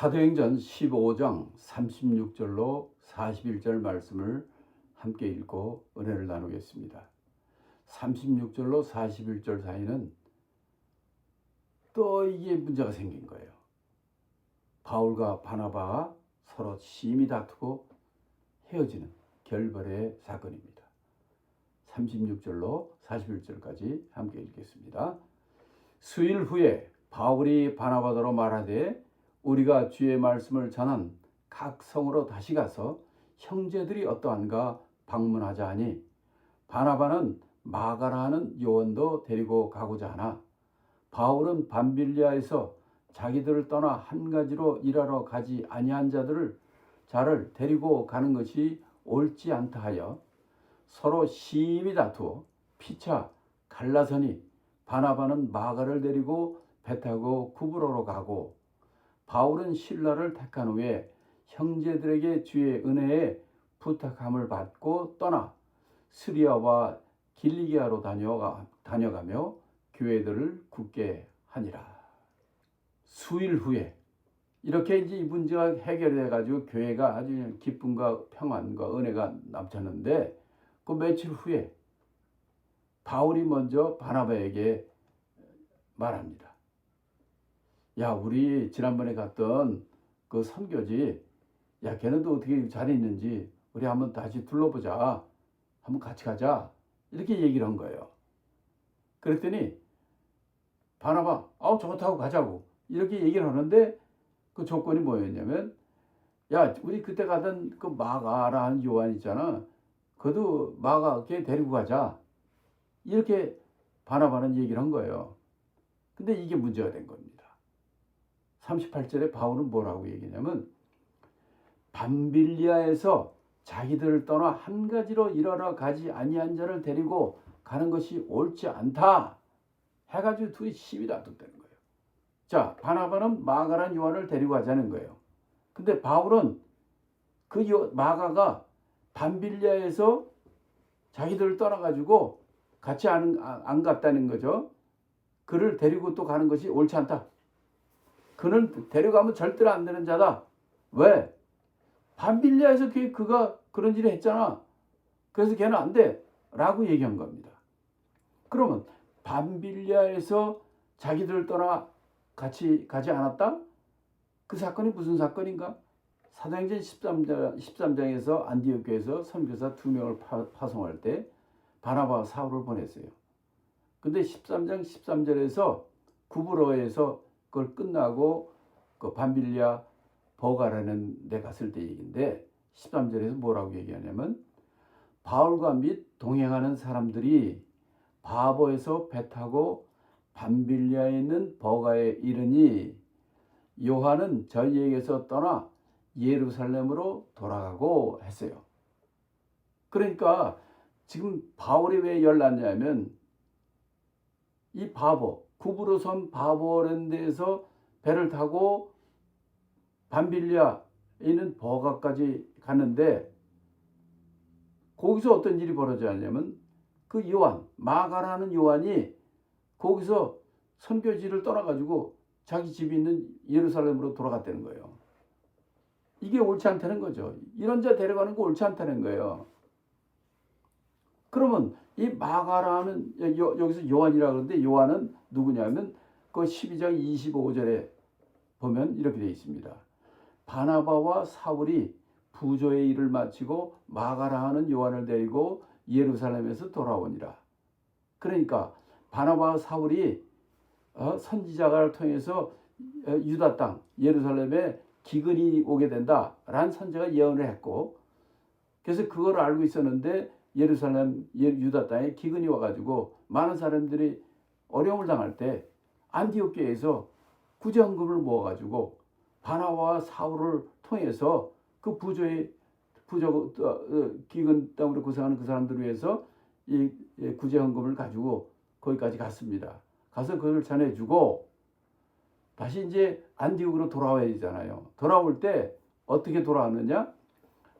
사도행전 15장 36절로 41절 말씀을 함께 읽고 은혜를 나누겠습니다. 36절로 41절 사이는 또 이게 문제가 생긴 거예요. 바울과 바나바가 서로 심히 다투고 헤어지는 결별의 사건입니다. 36절로 41절까지 함께 읽겠습니다. 수일 후에 바울이 바나바더러 말하되 우리가 주의 말씀을 전한 각 성으로 다시 가서 형제들이 어떠한가 방문하자 하니 바나바는 마가라 하는 요원도 데리고 가고자 하나 바울은 밤빌리아에서 자기들을 떠나 한 가지로 일하러 가지 아니한 자들을 자를 데리고 가는 것이 옳지 않다 하여 서로 심히 다투어 피차 갈라서니 바나바는 마가를 데리고 배 타고 구브로로 가고 바울은 신라를 택한 후에 형제들에게 주의 은혜에 부탁함을 받고 떠나 스리아와 길리기아로 다녀가, 다녀가며 교회들을 굳게 하니라. 수일 후에 이렇게 이제 이 문제가 해결돼 가지고 교회가 아주 기쁨과 평안과 은혜가 넘쳤는데 그 며칠 후에 바울이 먼저 바나바에게 말합니다. 야, 우리 지난번에 갔던 그 선교지, 야, 걔네도 어떻게 잘 있는지 우리 한번 다시 둘러보자. 한번 같이 가자. 이렇게 얘기를 한 거예요. 그랬더니 바나바, 아우 좋다고 가자고 이렇게 얘기를 하는데 그 조건이 뭐였냐면, 야, 우리 그때 가던 그 마가라는 요한 있잖아. 그도 마가 걔 데리고 가자. 이렇게 바나바는 얘기를 한 거예요. 근데 이게 문제가 된 겁니다. 38절에 바울은 뭐라고 얘기냐면 밤빌리아에서 자기들을 떠나 한 가지로 일하러 가지 아니한 자를 데리고 가는 것이 옳지 않다 해가지고 둘이 시비 다투다는 거예요. 자 바나바는 마가란 요한을 데리고 가자는 거예요. 근데 바울은 그 요, 마가가 밤빌리아에서 자기들을 떠나가지고 같이 안, 안 갔다는 거죠. 그를 데리고 또 가는 것이 옳지 않다. 그는 데려가면 절대로 안 되는 자다. 왜? 밤빌리아에서 그, 그가 그런 일을 했잖아. 그래서 걔는 안 돼. 라고 얘기한 겁니다. 그러면 밤빌리아에서 자기들 떠나 같이 가지 않았다? 그 사건이 무슨 사건인가? 사도행전 13장, 13장에서 안디옥 교에서 선교사 두 명을 파, 파송할 때 바나바와 사울을 보냈어요. 근데 13장 13절에서 구브로에서 그걸 끝나고 그 밤빌리아 버가라는 데 갔을 때 얘기인데 13절에서 뭐라고 얘기하냐면 바울과 및 동행하는 사람들이 바보에서 배 타고 밤빌리아에 있는 버가에 이르니 요한은 저희에게서 떠나 예루살렘으로 돌아가고 했어요. 그러니까 지금 바울이 왜 열났냐면 이 바보 구브로섬 바보랜드에서 배를 타고 밤빌리아 있는 버가까지 갔는데 거기서 어떤 일이 벌어졌냐면 그 요한 마가라는 요한이 거기서 선교지를 떠나가지고 자기 집이 있는 예루살렘으로 돌아갔다는 거예요. 이게 옳지 않다는 거죠. 이런 자 데려가는 거 옳지 않다는 거예요. 그러면 이 마가라는 여기서 요한이라 그러는데 요한은 누구냐면 그 12장 25절에 보면 이렇게 되어 있습니다. 바나바와 사울이 부조의 일을 마치고 마가라 하는 요한을 데리고 예루살렘에서 돌아오니라. 그러니까 바나바와 사울이 어, 선지자를 통해서 어, 유다 땅 예루살렘에 기근이 오게 된다라는 선제가 예언을 했고 그래서 그걸 알고 있었는데 예루살렘 유다 땅에 기근이 와가지고 많은 사람들이 어려움을 당할 때 안디옥 교에서 구제헌금을 모아가지고 바나와 사울을 통해서 그 부조의 부조 어, 기근 때문에 고생하는 그 사람들을 위해서 이 구제헌금을 가지고 거기까지 갔습니다. 가서 그걸 전해주고 다시 이제 안디옥으로 돌아와야 되잖아요. 돌아올 때 어떻게 돌아왔느냐?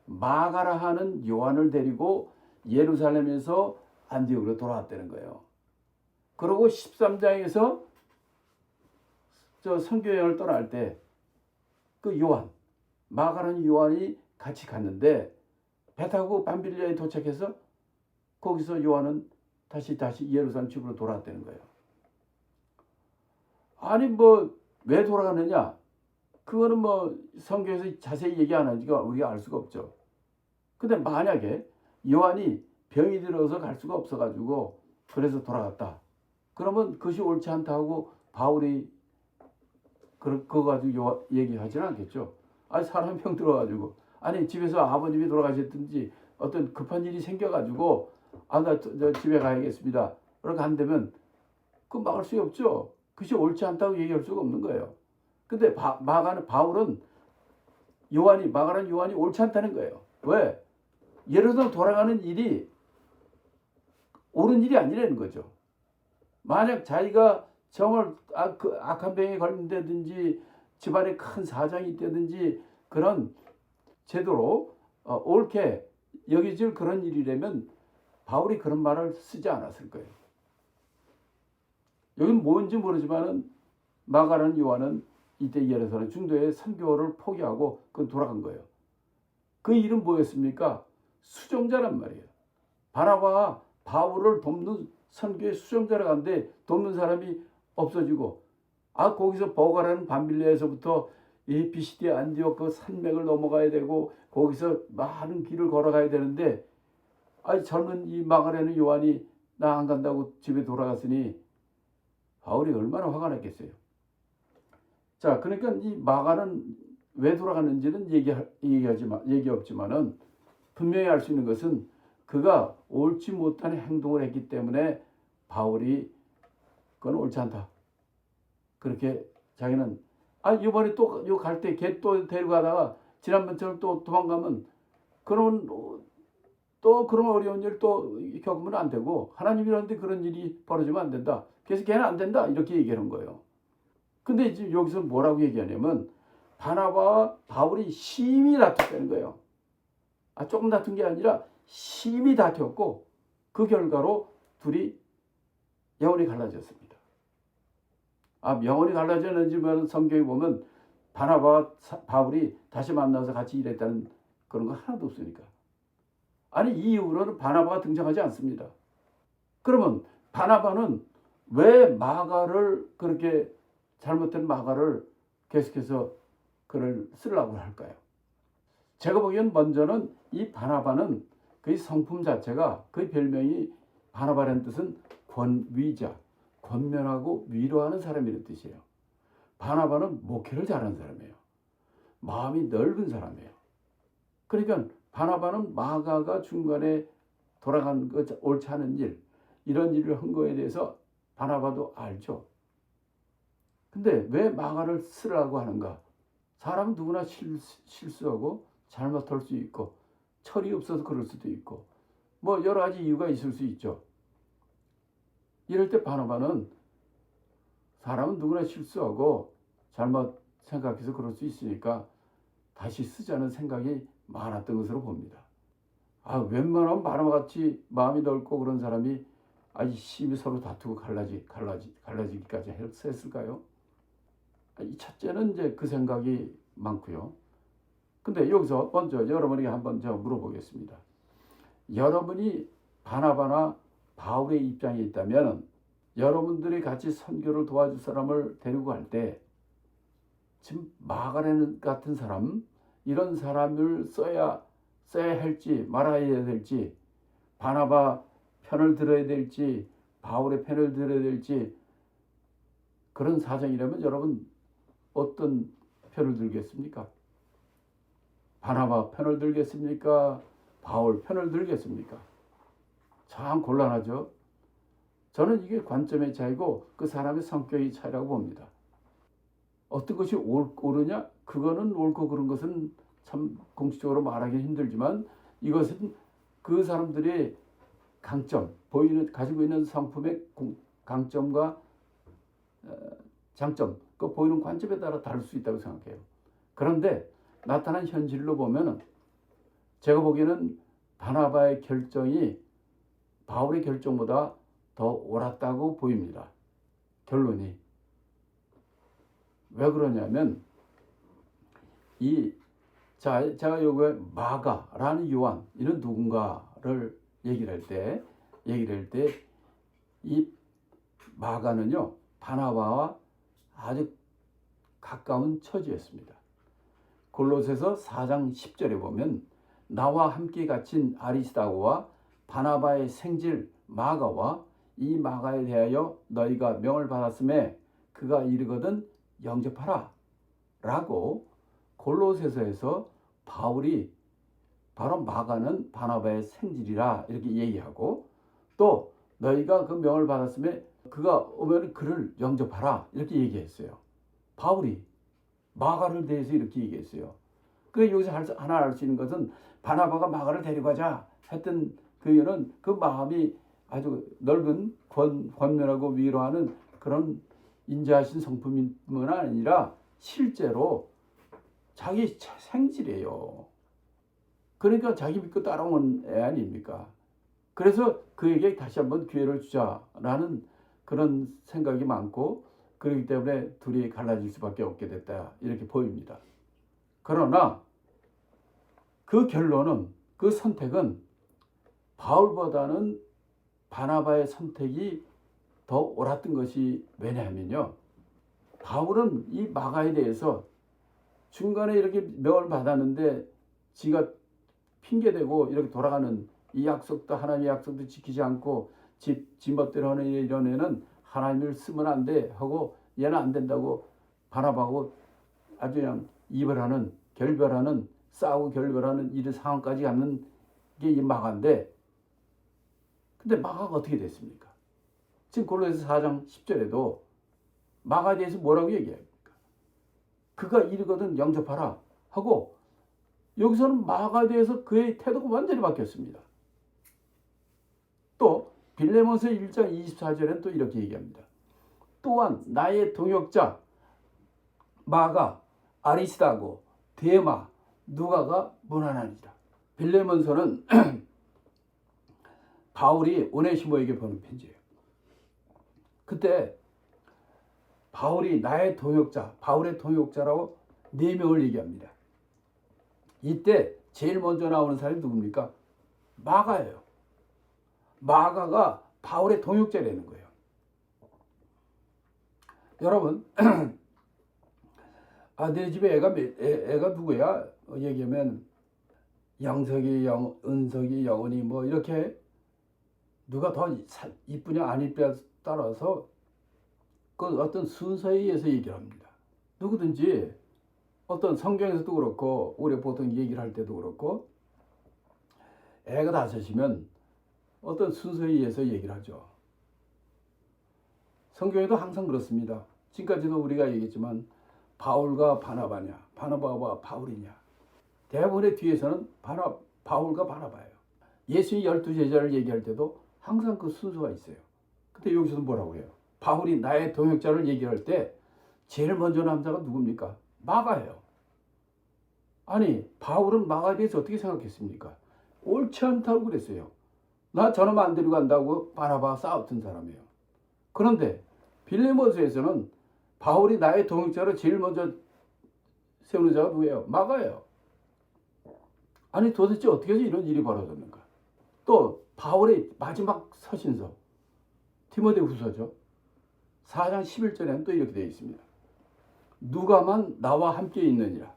마가라 하는 요한을 데리고 예루살렘에서 안디옥으로 돌아왔다는 거예요. 그리고 13장에서 저 선교 여행을 떠날 때 그 요한 마가는 요한이 같이 갔는데 배 타고 밤빌리아에 도착해서 거기서 요한은 다시 다시 예루살렘 집으로 돌아왔다는 거예요. 아니 뭐 왜 돌아가느냐? 그거는 뭐 성경에서 자세히 얘기 안 하니까 우리가 알 수가 없죠. 근데 만약에 요한이 병이 들어서 갈 수가 없어가지고 그래서 돌아갔다. 그러면 그것이 옳지 않다 하고 바울이 그, 그거 가지고 요, 얘기하지는 않겠죠. 아니 사람 병 들어가지고 아니 집에서 아버님이 돌아가셨든지 어떤 급한 일이 생겨가지고 아나 집에 가야겠습니다. 그렇게 한다면 그 막을 수 없죠. 그것이 옳지 않다고 얘기할 수가 없는 거예요. 근데 바, 마가는 바울은 요한이 마가는 요한이 옳지 않다는 거예요. 왜? 예루살렘 돌아가는 일이 옳은 일이 아니라는 거죠. 만약 자기가 정말 악, 그 악한 병에 걸린다든지 집안에 큰 사정이 있다든지 그런 제대로 어, 옳게 여기질 그런 일이라면 바울이 그런 말을 쓰지 않았을 거예요. 여기는 뭔지 모르지만은 마가라는 요한은 이때 예루살렘 중도에 3개월을 포기하고 그 돌아간 거예요. 그 일은 뭐였습니까? 수정자란 말이에요. 바나바와 바울을 돕는 선교의 수정자를 간데 돕는 사람이 없어지고 아 거기서 버가라는 밤빌레에서부터 이 비시디 안디옥 그 산맥을 넘어가야 되고 거기서 많은 길을 걸어가야 되는데 아 젊은 이 마가레는 요한이 나 안 간다고 집에 돌아갔으니 바울이 얼마나 화가 났겠어요. 자, 그러니까 이 마가는 왜 돌아갔는지는 얘기 얘기하지만 얘기 없지만은 분명히 알 수 있는 것은 그가 옳지 못한 행동을 했기 때문에 바울이 그건 옳지 않다. 그렇게 자기는 아 이번에 또 요 갈 때 걔 또 데리고 가다가 지난번처럼 또 도망가면 그러면 또 그런 어려운 일 또 겪으면 안 되고 하나님이라는데 그런 일이 벌어지면 안 된다. 그래서 걔는 안 된다 이렇게 얘기하는 거예요. 근데 이제 여기서 뭐라고 얘기하냐면 바나바와 바울이 심히 다퉜다는 거예요. 아 조금 다툰 게 아니라 심히 다투었고 그 결과로 둘이 영혼이 갈라졌습니다. 아 영혼이 갈라졌는지만 성경에 보면 바나바와 바울이 다시 만나서 같이 일했다는 그런 거 하나도 없으니까. 아니 이 이후로는 바나바가 등장하지 않습니다. 그러면 바나바는 왜 마가를 그렇게 잘못된 마가를 계속해서 글을 쓰려고 할까요? 제가 보기엔 먼저는 이 바나바는 그 성품 자체가 그 별명이 바나바라는 뜻은 권위자, 권면하고 위로하는 사람이라는 뜻이에요. 바나바는 목회를 잘하는 사람이에요. 마음이 넓은 사람이에요. 그러니까 바나바는 마가가 중간에 돌아간 것 옳지 않은 일, 이런 일을 한 거에 대해서 바나바도 알죠. 근데 왜 마가를 쓰라고 하는가? 사람은 누구나 실수하고 잘못할 수 있고 철이 없어서 그럴 수도 있고 뭐 여러 가지 이유가 있을 수 있죠. 이럴 때 바나바는 사람은 누구나 실수하고 잘못 생각해서 그럴 수 있으니까 다시 쓰자는 생각이 많았던 것으로 봅니다. 아, 웬만하면 바나바같이 마음이 넓고 그런 사람이 아이 심히 서로 다투고 갈라지 갈라지 갈라지기까지 했을까요? 아, 이 첫째는 이제 그 생각이 많고요. 근데 여기서 먼저 여러분에게 한번 제가 물어보겠습니다. 여러분이 바나바나 바울의 입장에 있다면 여러분들이 같이 선교를 도와줄 사람을 데리고 갈 때 지금 마가레는 같은 사람 이런 사람을 써야 써야 할지 말아야 될지 바나바 편을 들어야 될지 바울의 편을 들어야 될지 그런 사정이라면 여러분 어떤 편을 들겠습니까? 바나바 편을 들겠습니까? 바울 편을 들겠습니까? 참 곤란하죠. 저는 이게 관점의 차이고 그 사람의 성격의 차이라고 봅니다. 어떤 것이 옳, 옳으냐? 그거는 옳고 그런 것은 참 공식적으로 말하기 힘들지만 이것은 그 사람들의 강점, 보이는 가지고 있는 상품의 강점과 어, 장점, 그 보이는 관점에 따라 다를 수 있다고 생각해요. 그런데 나타난 현실로 보면은 제가 보기에는 바나바의 결정이 바울의 결정보다 더 옳았다고 보입니다. 결론이 왜 그러냐면 이 자, 제가 요거에 마가라는 요한 이런 누군가를 얘기를 할 때 얘기를 할 때 이 마가는요 바나바와 아주 가까운 처지였습니다. 골로새서 4장 10절에 보면 나와 함께 갇힌 아리스다고와 바나바의 생질 마가와 이 마가에 대하여 너희가 명을 받았음에 그가 이르거든 영접하라 라고 골로새서에서 바울이 바로 마가는 바나바의 생질이라 이렇게 얘기하고 또 너희가 그 명을 받았음에 그가 오면 그를 영접하라 이렇게 얘기했어요. 바울이 마가를 대해서 이렇게 얘기했어요. 그래 여기서 하나 알 수 있는 것은 바나바가 마가를 데리고 가자 했던 그 이유는 그 마음이 아주 넓은 권, 권면하고 위로하는 그런 인자하신 성품뿐만 아니라 실제로 자기 생질이에요. 그러니까 자기 믿고 따라온 애 아닙니까? 그래서 그에게 다시 한번 기회를 주자라는 그런 생각이 많고 그렇기 때문에 둘이 갈라질 수밖에 없게 됐다 이렇게 보입니다. 그러나 그 결론은 그 선택은 바울보다는 바나바의 선택이 더 옳았던 것이 왜냐하면요. 바울은 이 마가에 대해서 중간에 이렇게 명을 받았는데 지가 핑계대고 이렇게 돌아가는 이 약속도 하나님의 약속도 지키지 않고 지, 지 멋대로 하는 이런 애는 하나님을 쓰면 안 돼 하고 얘는 안 된다고 바라보고 아주 그냥 이별하는 결별하는 싸우고 결별하는 이런 상황까지 갖는 게 이 마가인데 근데 마가가 어떻게 됐습니까? 지금 골로새서 4장 10절에도 마가에 대해서 뭐라고 얘기합니까? 그가 이르거든 영접하라 하고 여기서는 마가에 대해서 그의 태도가 완전히 바뀌었습니다. 또 빌레몬서 1장 24절에는 또 이렇게 얘기합니다. 또한 나의 동역자 마가 아리스다고 데마 누가가 무난하니라. 빌레몬서는 바울이 오네시모에게 보낸 편지예요. 그때 바울이 나의 동역자, 바울의 동역자라고 네 명을 얘기합니다. 이때 제일 먼저 나오는 사람이 누굽니까? 마가예요. 마가가 바울의 동역자라는 거예요. 여러분, 아, 내 집에 애가, 몇- 애, 애가 누구야? 어, 얘기하면 영석이, 영, 은석이, 영은이 뭐 이렇게 누가 더 사- 이쁘냐 안 이쁘냐에 따라서 그 어떤 순서에 의해서 얘기를 합니다. 누구든지 어떤 성경에서도 그렇고 우리 보통 얘기를 할 때도 그렇고 애가 다섯이면 어떤 순서에 의해서 얘기를 하죠. 성경에도 항상 그렇습니다. 지금까지도 우리가 얘기했지만 바울과 바나바냐, 바나바와 바울이냐. 대부분의 뒤에서는 바나, 바울과 바나바예요. 예수의 열두 제자를 얘기할 때도 항상 그 순서가 있어요. 근데 여기서는 뭐라고 해요? 바울이 나의 동역자를 얘기할 때 제일 먼저 남자가 누굽니까? 마가예요. 아니 바울은 마가에 대해서 어떻게 생각했습니까? 옳지 않다고 그랬어요. 나 저놈 안 데리고 간다고 바나바가 싸웠던 사람이에요. 그런데 빌레모스에서는 바울이 나의 동역자로 제일 먼저 세우는 자가 누구예요? 마가예요. 아니 도대체 어떻게 해서 이런 일이 벌어졌는가? 또 바울의 마지막 서신서 디모데 후서죠. 4장 11절에는 또 이렇게 되어 있습니다. 누가만 나와 함께 있느니라.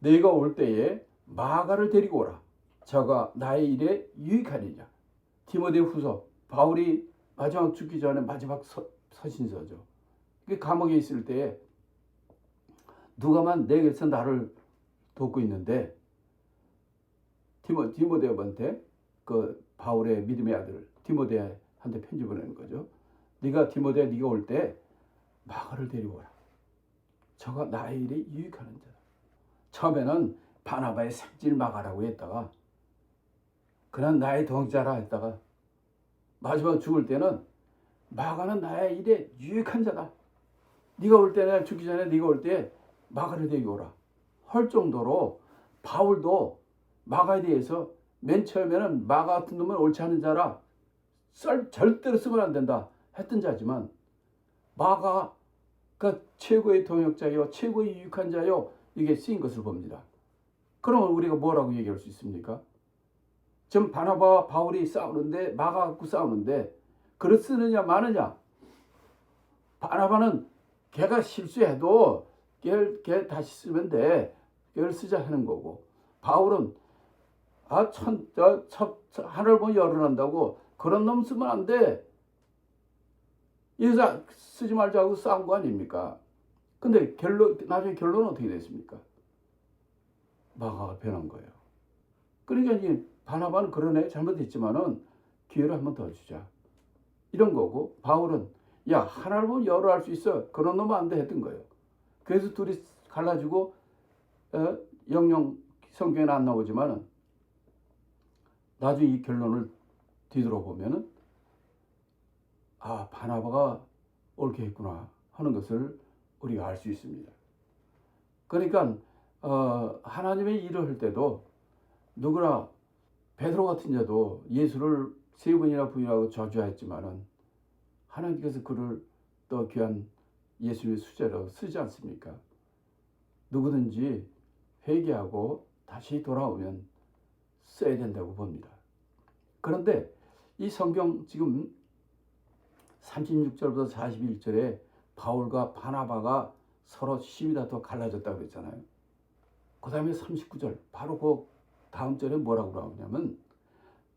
내가 올 때에 마가를 데리고 오라. 저가 나의 일에 유익하리라. 디모데 후서 바울이 마지막 죽기 전에 마지막 서, 서신서죠. 그 감옥에 있을 때에 누가만 내게서 나를 돕고 있는데 디모 디모데한테 그 바울의 믿음의 아들 디모데한테 편지 보내는 거죠. 네가 디모데 네가 올 때 마가를 데리고 오라. 저가 나의 일에 유익하는 자다. 처음에는 바나바의 색질 마가라고 했다가 그는 나의 동자라 했다가 마지막 죽을 때는 마가는 나의 일에 유익한 자다. 네가 올 때나 죽기 전에 네가 올 때 마가를 데리고 오라. 할 정도로 바울도 마가에 대해서 맨 처음에는 마가 같은 놈은 옳지 않은 자라 썰 절대로 쓰면 안 된다 했던 자지만 마가가 최고의 동역자요 최고의 유익한 자요 이게 쓰인 것을 봅니다. 그러면 우리가 뭐라고 얘기할 수 있습니까? 지금 바나바와 바울이 싸우는데 막아갖고 싸우는데 그릇 쓰느냐 마느냐 바나바는 걔가 실수해도 걔를 걔 다시 쓰면 돼 걔를 쓰자 하는 거고 바울은 아천저 하늘 보면 열을 한다고 그런 놈 쓰면 안 돼. 이래서 쓰지 말자고 싸운 거 아닙니까? 근데 결론 나중에 결론은 어떻게 됐습니까? 마가가 변한 거예요. 그러니까 이제 바나바는 그러네 잘못했지만은 기회를 한 번 더 주자 이런 거고 바울은 야 하나를 보면 열을 할수 있어 그런 놈은 안 돼 했던 거예요. 그래서 둘이 갈라지고 어, 영영 성경에는 안 나오지만은 나중에 이 결론을 뒤돌아보면은 아 바나바가 옳게 했구나 하는 것을 우리가 알 수 있습니다. 그러니까 어, 하나님의 일을 할 때도 누구나 베드로 같은 자도 예수를 세 번이나 부인하고 저주했지만은 하나님께서 그를 또 귀한 예수의 수제로 쓰지 않습니까? 누구든지 회개하고 다시 돌아오면 써야 된다고 봅니다. 그런데 이 성경 지금 36절부터 41절에 바울과 바나바가 서로 힘이 다투어 갈라졌다고 그랬잖아요. 그 다음에 39절 바로 그 다음 절에 뭐라고 나오냐면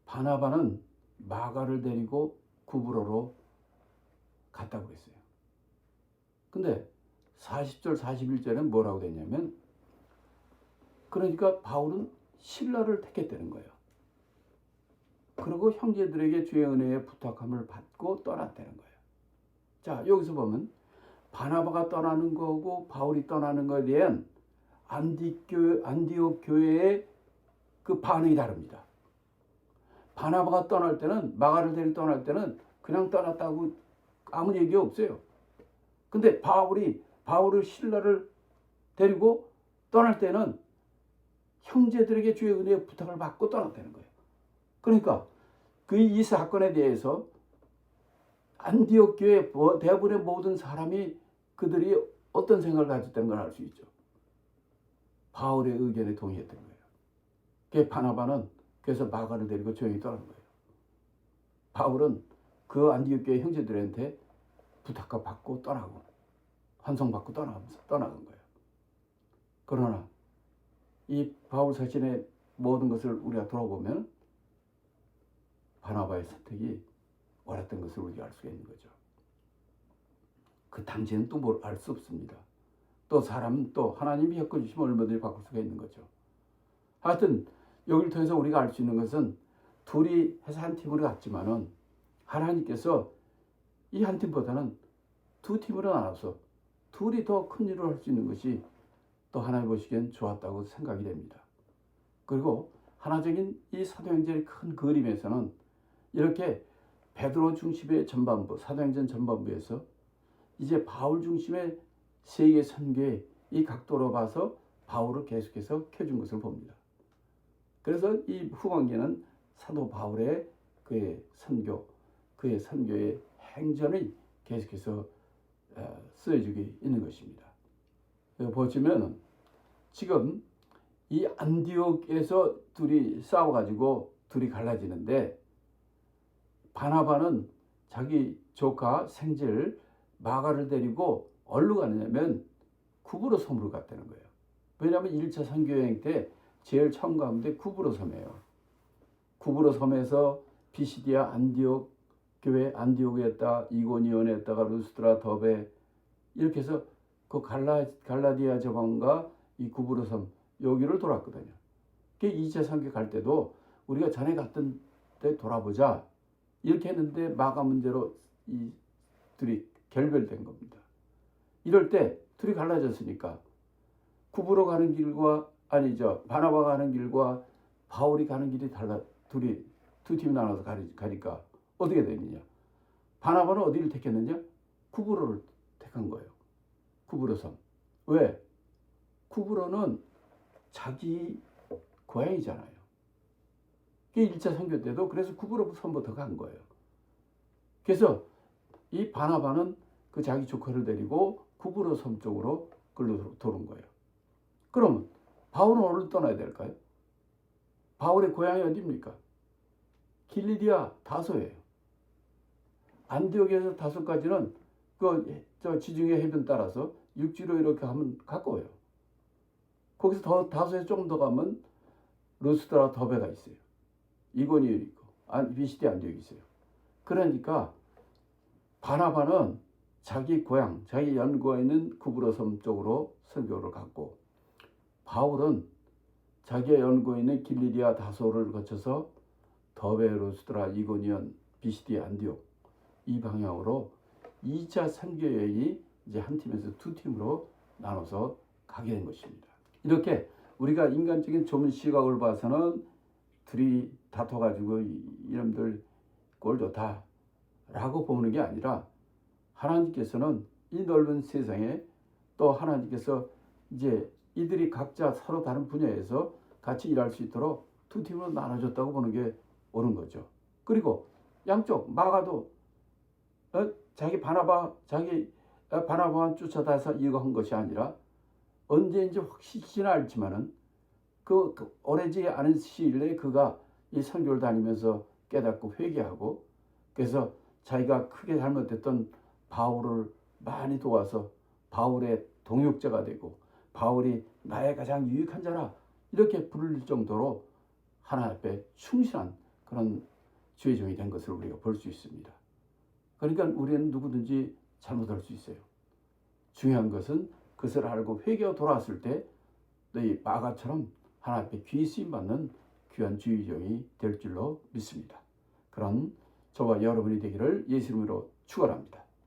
바나바는 마가를 데리고 구브로로 갔다고 그랬어요. 근데 40절 41절엔 뭐라고 됐냐면 그러니까 바울은 신라를 택했다는 거예요. 그리고 형제들에게 주의 은혜의 부탁함을 받고 떠났다는 거예요. 자, 여기서 보면 바나바가 떠나는 거고 바울이 떠나는 거에 대한 안디교 안디옥 교회의 그 반응이 다릅니다. 바나바가 떠날 때는 데리고 떠날 때는 그냥 떠났다고 아무 얘기 없어요. 근데 바울이 바울을 신라를 데리고 떠날 때는 형제들에게 주의 은혜의 부탁을 받고 떠났다는 거예요. 그러니까 그 이 사건에 대해서 안디옥 교회 대부분의 모든 사람이 그들이 어떤 생각을 가졌다는 걸 알 수 있죠. 바울의 의견에 동의했던 거예요. 그 바나바는 그래서 마가를 데리고 조용히 떠난 거예요. 바울은 그 안디옥 교회 형제들한테 부탁과 받고 떠나고 환송받고 떠나가면서 떠나간 거예요. 그러나 이 바울 사신의 모든 것을 우리가 돌아보면 바나바의 선택이 옳았던 것을 우리가 알 수가 있는 거죠. 그 당시에는 또 뭘 알 수 없습니다. 또 사람은 또 하나님이 엮어주시면 얼마든지 바꿀 수가 있는 거죠. 하여튼 여기를 통해서 우리가 알 수 있는 것은 둘이 해서 한 팀으로 갔지만은 하나님께서 이 한 팀보다는 두 팀으로 나눠서 둘이 더 큰 일을 할 수 있는 것이 또 하나님 보시기엔 좋았다고 생각이 됩니다. 그리고 하나적인 이 사도행전의 큰 그림에서는 이렇게 베드로 중심의 전반부, 사도행전 전반부에서 이제 바울 중심의 세계 선교의 이 각도로 봐서 바울을 계속해서 켜준 것을 봅니다. 그래서 이 후반기는 사도 바울의 그의 선교, 그의 선교의 행전이 계속해서 어, 쓰여지고 있는 것입니다. 보시면 지금 이 안디옥에서 둘이 싸워가지고 둘이 갈라지는데 바나바는 자기 조카 생질 마가를 데리고 어디로 가느냐면 구브로 섬으로 갔다는 거예요. 왜냐하면 1차 선교여행 때 제일 처음 가는데 구브로 섬이에요. 구브로 섬에서 피시디아 안디옥 교회 안디옥에다 이고니온에다가 루스트라 더베 이렇게 해서 그 갈라 갈라디아 저방과 이 구브로 섬 여기를 돌았거든요. 그 2차 선교 갈 때도 우리가 전에 갔던 때 돌아보자 이렇게 했는데 마가 문제로 이 둘이 결별된 겁니다. 이럴 때 둘이 갈라졌으니까 구부로 가는 길과 아니죠 바나바 가는 길과 바울이 가는 길이 달라 둘이 두팀 나눠서 가리, 가니까 어떻게 되느냐? 바나바는 어디를 택했느냐? 구부로를 택한 거예요. 구부로 섬. 왜? 구부로는 자기 고향이잖아요. 그게 1차 선교 때도 그래서 구부로 섬부터 간 거예요. 그래서 이 바나바는 그 자기 조카를 데리고 구부로 섬 쪽으로 끌로 도는 거예요. 그럼 바울은 어디로 떠나야 될까요? 바울의 고향이 어디입니까? 길리디아 다소예요. 안디옥에서 다소까지는 그 저 지중해 해변 따라서 육지로 이렇게 하면 가까워요. 거기서 더 다소에 조금 더 가면 루스드라 더베가 있어요. 이고니온 있고 안 비시디 안디옥이 있어요. 그러니까 바나바는 자기 고향, 자기 연구가 있는 구브로 섬 쪽으로 선교를 갔고 바울은 자기의 연구가 있는 길리디아 다소를 거쳐서 더베 루스드라 이고니온 비시디 안디옥 이 방향으로 2차 선교 여행이 이제 한 팀에서 두 팀으로 나눠서 가게 된 것입니다. 이렇게 우리가 인간적인 좁은 시각을 봐서는 둘이 다퉈가지고 이- 이놈들 꼴 좋다라고 보는 게 아니라 하나님께서는 이 넓은 세상에 또 하나님께서 이제 이들이 각자 서로 다른 분야에서 같이 일할 수 있도록 두 팀으로 나눠줬다고 보는 게 옳은 거죠. 그리고 양쪽 마가도 어? 자기 바나바 자기 어, 바나바만 쫓아다서 이거 한 것이 아니라 언제인지 확실히는 알지만은 그, 그 오래지 않은 시일 내에 그가 이 선교를 다니면서 깨닫고 회개하고 그래서 자기가 크게 잘못했던 바울을 많이 도와서 바울의 동역자가 되고 바울이 나의 가장 유익한 자라 이렇게 부를 정도로 하나님 앞에 충실한 그런 주의 종이 된 것을 우리가 볼 수 있습니다. 그러니까 우리는 누구든지 잘못할 수 있어요. 중요한 것은 그것을 알고 회개하고 돌아왔을 때 너희 마가처럼 하나님 앞에 귀 쓰임 받는 귀한 주의 종이 될 줄로 믿습니다. 그런 저와 여러분이 되기를 예수 이름으로 축원합니다.